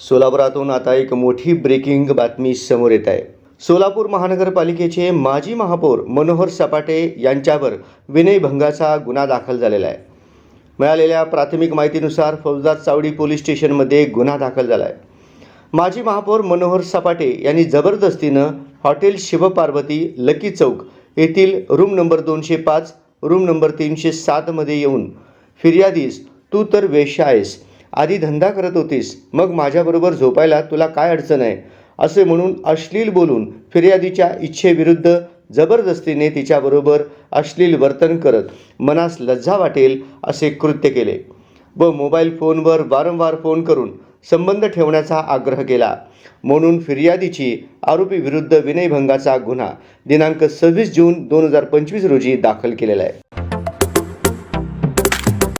सोलापुरातून आता एक मोठी ब्रेकिंग बातमी समोर येत आहे. सोलापूर महानगरपालिकेचे माजी महापौर मनोहर सपाटे यांच्यावर विनयभंगाचा गुन्हा दाखल झालेला आहे. मिळालेल्या प्राथमिक माहितीनुसार फौजदार चावडी पोलीस स्टेशनमध्ये गुन्हा दाखल झाला आहे. माजी महापौर मनोहर सपाटे यांनी जबरदस्तीनं हॉटेल शिवपार्वती लकी चौक येथील रूम नंबर दोनशे पाच रूम नंबर तीनशे सातमध्ये येऊन फिर्यादीस तू तर वेश्या आहेस आधी धंदा करत होतीस मग माझ्याबरोबर झोपायला तुला काय अडचण आहे? असे म्हणून अश्लील बोलून फिर्यादीच्या इच्छेविरुद्ध जबरदस्तीने तिच्याबरोबर अश्लील वर्तन करत मनास लज्जा वाटेल असे कृत्य केले. व मोबाईल फोनवर वारंवार फोन करून संबंध ठेवण्याचा आग्रह केला. म्हणून फिर्यादीची आरोपीविरुद्ध विनयभंगाचा गुन्हा दिनांक सव्वीस जून दोन हजार पंचवीस रोजी दाखल केलेला आहे.